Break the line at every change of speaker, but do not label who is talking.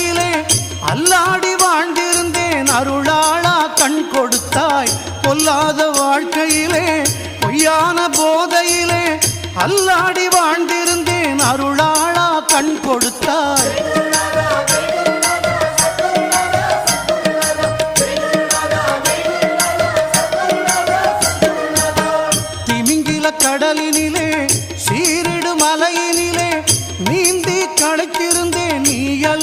கரையிலே அல்லாடி வாழ்ந்திருந்தேன். அருளாளா கண் கொடுத்தாய். பொல்லாத வாழ்க்கையிலே பொய்யான போதையிலே அல்லாடி வாழ்ந்திருந்தேன். அருளாளா கண் கொடுத்தாய். திமிங்கில கடலினிலே சீரிடு மலையினிலே நீந்தி களைத்திருந்தேன். நீ